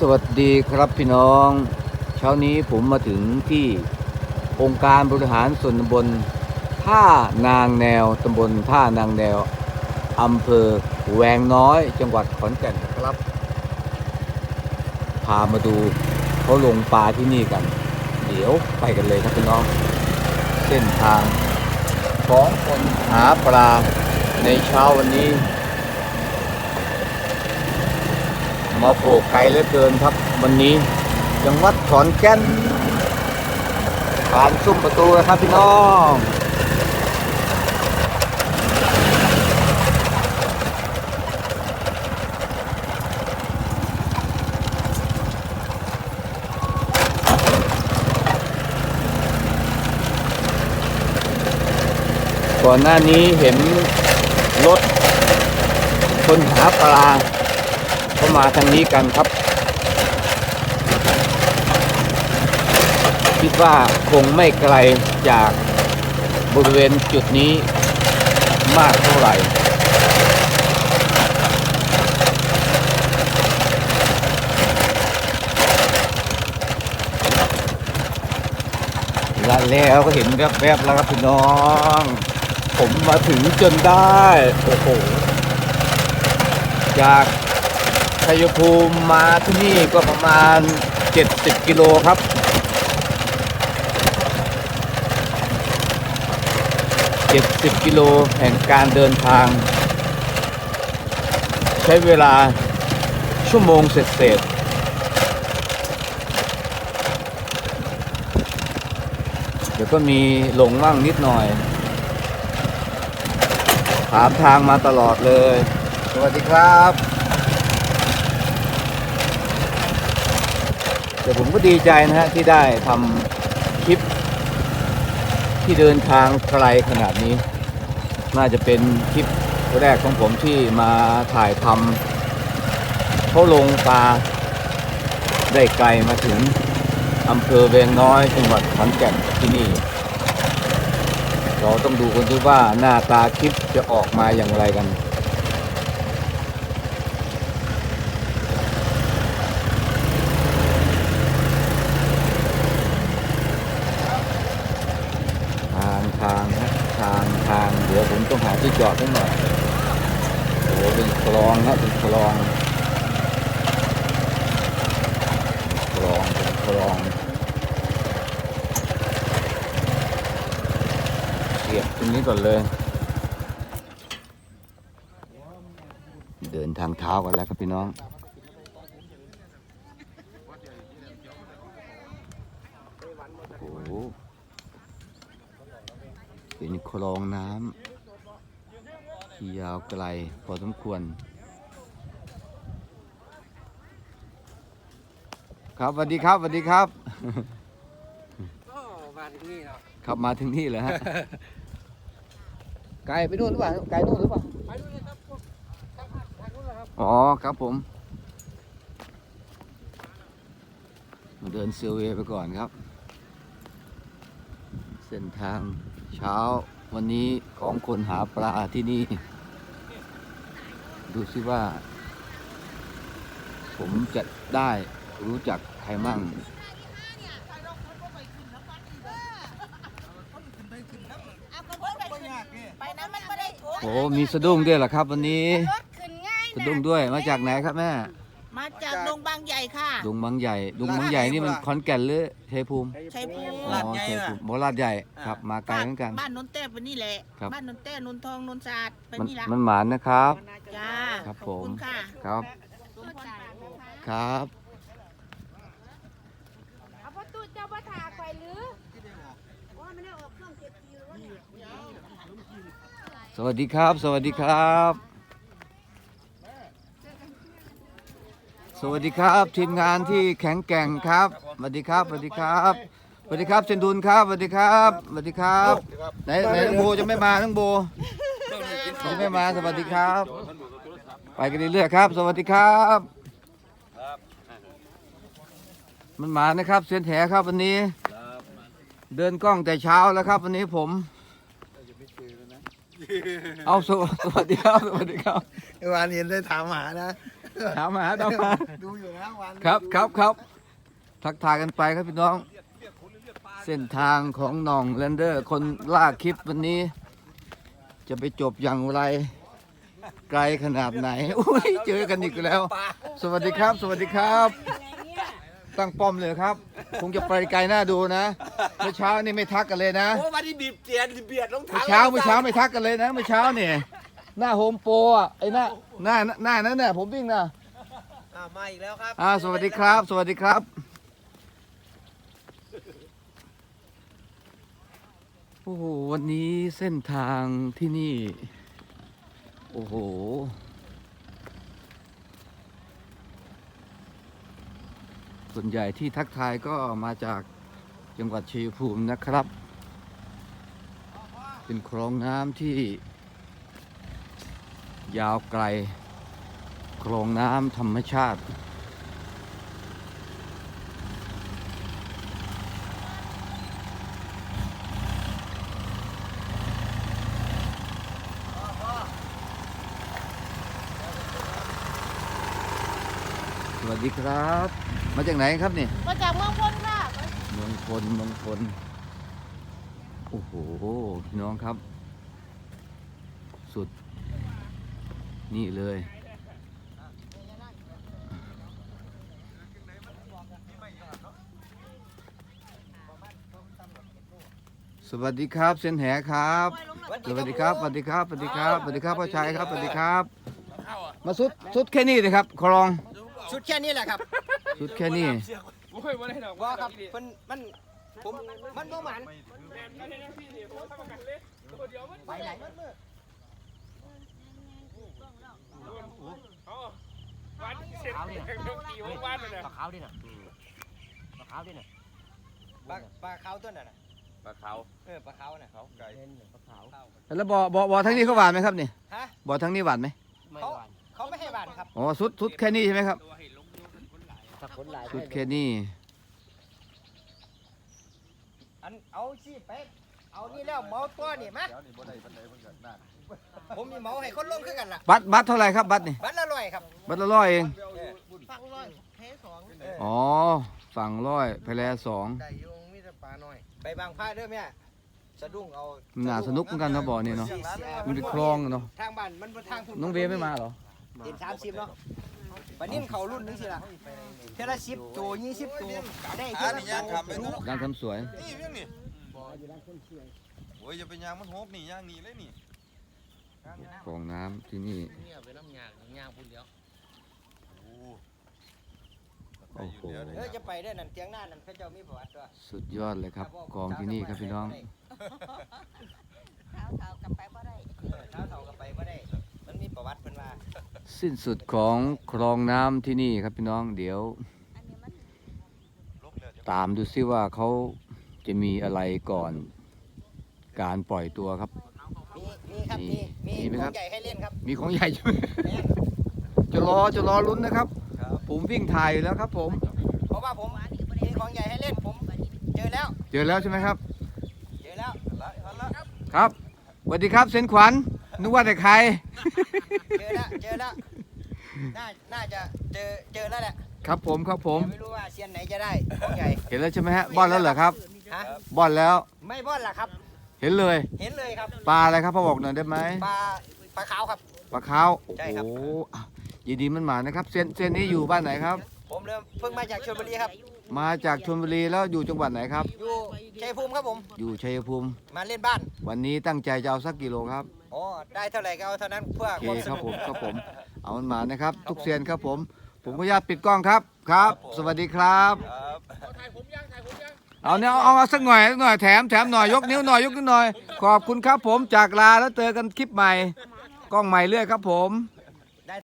สวัสดีครับพี่น้อง เช้านี้ผมมาถึงที่องค์การบริหารส่วนตำบลท่านางแนวตำบลท่านางแนวอำเภอแวงน้อย จังหวัดขอนแก่นครับ พามาดูเขาลงปลาที่นี่กัน เดี๋ยวไปกันเลยครับพี่น้อง เส้นทางของคนหาปลาในเช้าวันนี้ มาโผล่ไกลเหลือเกินครับวันนี้จังหวัดขอนแก่นผ่านซุ้มประตูนะครับพี่น้องก่อนหน้านี้เห็นรถคนหาปลา เข้ามาทางนี้กันครับ คิดว่าคงไม่ไกลจากบริเวณจุดนี้มากเท่าไหร่และแล้วก็เห็นแวบๆแล้วครับพี่น้อง ผมมาถึงจนได้ โอ้โห จาก ชัยภูมิมาที่นี่ก็ประมาณ 70 กิโลครับ 70 กิโลแห่งการเดินทาง ใช้เวลาชั่วโมงเศษๆเดี๋ยวก็มีหลงมั่งนิดหน่อย ถามทางมาตลอดเลย สวัสดีครับ เดี๋ยวผมก็ดีใจนะฮะที่ได้ทำคลิป ที่เดินทางไกลขนาดนี้ น่าจะเป็นคลิปแรกของผมที่มาถ่ายทำเขาลงปลาได้ไกลมาถึงอำเภอเวียงน้อยจังหวัดขอนแก่นที่นี่ เราต้องดูกันดูว่าหน้าตาคลิปจะออกมาอย่างไรกัน ทางทางฮะทางทางเดี๋ยวผมต้องหาที่จอดให้หน่อยโอ้โหเป็นคลองฮะเป็นคลองคลองเป็นคลองเสียบตรงนี้ก่อนเลย เดินทางเท้ากันแล้วครับพี่น้อง โอ้โห เป็น คลองน้ำที่ยาวไกลพอสมควร ครับสวัสดีครับสวัสดีครับ ก็มาที่นี่เนาะขับมาถึงนี่เลยฮะไกลไปนู่นหรือเปล่าไกลนู่นหรือเปล่าไปดูเลยครับพวกทางภาคทางนู้นเหรอครับอ๋อครับผมมาเดินเซอร์เวย์ไปก่อนครับ เส้นทางเช้า วันนี้ของคนหาปลาที่นี่ ดูสิว่า ผมจะได้รู้จักใครมั่งเอากระเบื้องไปขึ้นไปนั้นมันไม่ได้ถูกโอ้มีสะดุ้งด้วยเหรอครับ วันนี้รถขึ้นง่ายสะนะดุ้งด้วยมาจากไหนครับแม่มา จากดงบางใหญ่ค่ะดุงบางใหญ่ดุงบางใหญ่นี่มันขอนแก่นหรือชัยภูมิชัยภูมิ อ๋อชัยภูมิโบราชใหญ่ครับ มาไกลเหมือนกัน บ้านนนแต้ไปนี่แหละ ครับ บ้านนนแต้นนทองนนสะอาดไปมันนี่ละมันหมานนะครับ จ้าครับขอบคุณผมค่ะครับ สมพรปากนะคะครับ เอาประตูเจ้าประทาไปหรือสวัสดีครับ สวัสดีครับ สวัสดีครับทีมงานที่แข็งแกร่งครับสวัสดีครับสวัสดีครับสวัสดีครับเซนดุนครับสวัสดีครับสวัสดีครับไหนไหนน้องโบจะไม่มาน้องโบจะไม่มาสวัสดีครับ ไปกันเรื่อยๆครับ สวัสดีครับ มันมานะครับเซียนแถครับวันนี้ เดินกล้องแต่เช้าแล้วครับ วันนี้ผม เอาสวสวัสดีครับสวัสดีครับวานเห็นได้ถามหานะ ถามหาตามมาดูอยู่นะวานครับครับครับทักทายกันไปครับพี่น้อง เส้นทางของหน้องแลนเดอร์ คนลากคลิปวันนี้ จะไปจบอย่างไร ไกลขนาดไหนอุ้ยเจอกันอีกแล้ว สวัสดีครับ สวัสดีครับ ตั้งป้อมเลยครับ คงจะไปไกลหน้าดูนะเมื่อเช้านี่ไม่ทักกันเลยนะโอ้วันนี้บีบเตียนเบียดรองเมื่เท้าอเช้าเมื่อเช้าไม่ทักกันเลยนะเมื่อเช้าเนี่ย หน้าโฮมโปรอะไอ้หน้าหน้าหน้านั้นน่ะผมวิ่งนะอ่ามาอีกแล้วครับอ่าสวัสดีครับ สวัสดีครับ โอ้โหวันนี้เส้นทางที่นี่ โอ้โหส่วนใหญ่ที่ทักทายก็มาจากจังหวัดชัยภูมินะครับ เป็นคลองน้ำที่ ยาวไกลคลองน้ำธรรมชาติ สวัสดีครับ มาจากไหนครับนี่มาจากเมืองพนค่ะเมืองพลเมืองพลโอ้โห พี่น้องครับ สุด นี่เลย สวัสดีครับเซนแหครับ สวัสดีครับสวัสดีครับสวัสดีครับสวัสดีครับพ่อชัยครับสวัสดีครับ มาสุดสุดแค่นี้เลยครับคลองชุดแค่นี้แหละครับสุดแค่นี้ว่าครับมันมันผมมันบ่หมันไปไหนมันมือ วันเสร็จเรื่องตีวันเลยนะปลาขาวดิน่ะปลาขาวดิน่ะปลาปลาขาวตัวน่ะนะปลาเขาเออปลาขาวน่ะเขาไก่ปลาขาวแล้วบ่อบ่อบ่อทั้งนี้เขาหวานไหมครับนี่ฮะบ่อทั้งนี้หวานไหมเขาเขาไม่ให้บานครับอ๋อสุดสุดแค่นี้ใช่ไหมครับถ้าคนหลายสุดแค่นี้อันเอาสิไป เอานี่แล้วเมาตัวนี่มาผมมีเมาให้คนลงคือกันล่ะบัตรบัตรเท่าไหร่ครับบัตรนี่บัตรละร้อยครับบัตรละร้อยเองฟังร้อยเพสองเอออ๋อฝั่งร้อยแพรสองไก่ยงมีแต่ปลาน้อยไปบางพาเด้อแม่สะดุ้งเอามันน่าสนุกเหมือนกันนะบ่อนี่เนาะมันเป็นคลองเนาะทางบ้านมันบ่ทางพุ่น้องเวย์ไม่มาเหรอเต็มสามสิบเนาะปานนี้เขารุ่นนึงสิล่ะเทอละสิบตัวยี่สิบตัวได้เทอละตัวร้านทำสวยนี่เพียงนี่ โอ้ยอย่าไปยางมันโฮบนี่ยางนี่เลยนี่คลองน้ำที่นี่เนี่ยไปน้ำยางยางพุ่นเดียวโอ้โอ้โห เออจะไปเด้อนั่นเตียงหน้านั่นเขาเจ้ามีประวัติตัวสุดยอดเลยครับคลองที่นี่ครับพี่น้อง เท้าเท้ากลับไปบ่ได้เออเท้าเท่ากับไปบ่ได้ มันมีประวัติเพิ่นว่าสิ้นสุดของคลองน้ำที่นี่ครับพี่น้อง เดี๋ยว อันนี้มัน ลบแล้วเดี๋ยวตามดูซิว่าเขา จะมีอะไรก่อน การปล่อยตัวครับ มีมีครับมีมีมีมีไหมขครัอบ งใหญ่ให้เล่นครับมีของใหญ่ใช่ไหมแม่นจะรอจะรอลุ้นนะครับ ผมวิ่งถ่ายอยู่แล้วครับ ผม เพราะว่าผมมีของใหญ่ให้เล่นผมเจอแล้วเจอแล้วใช่ไหมครับ เจอแล้วละละละครับสวัสดีครับเซนขวัญนึกว่าแต่ใคร เจอแล้วเจอแล้วน่าน่าจะเจอเจอแล้วแหละครับผมครับผม แต่ไม่รู้ว่าเซียนไหนจะได้ของใหญ่เห็นแล้วใช่ไหมฮะบอลแล้วเหรอครับ ฮะบอลแล้ว ไม่บ่อนล่ะครับ เห็นเลย เห็นเลยครับ ปลาอะไรครับพ่อบอกหน่อยได้ไหมปลาปลาขาวครับ ปลาขาวโอ้ใช่ครับ โหอะยินดีมันหมานะครับเซนเซนนี้อยู่บ้านไหนครับ ผมเริ่มเพิ่งมาจากชลบุรีครับ มาจากชลบุรีแล้วอยู่จังหวัดไหนครับ อยู่ชัยภูมิครับผม อยู่ชัยภูมิ มาเล่นบ้าน วันนี้ตั้งใจจะเอาสักกิโลครับ อ๋อ ได้เท่าไหร่ก็เอาเท่านั้นเพื่อโอเคความสครับนุกผมครับผม เอามันหมานะครับ ทุกเซียนครับผม ผมขออนุญาตปิดกล้องครับ ครับ สวัสดีครับ ครับ ถ่ายผมยังถ่ายผมยัง เอาเนี่ยเอาเอาสักหน่อยสักหน่อยแถมแถมหน่อยยกนิ้วหน่อยยกนิ้วหน่อย ขอบคุณครับผมจากลาแล้วเจอกันคลิปใหม่กล้องใหม่เรื่อยครับผม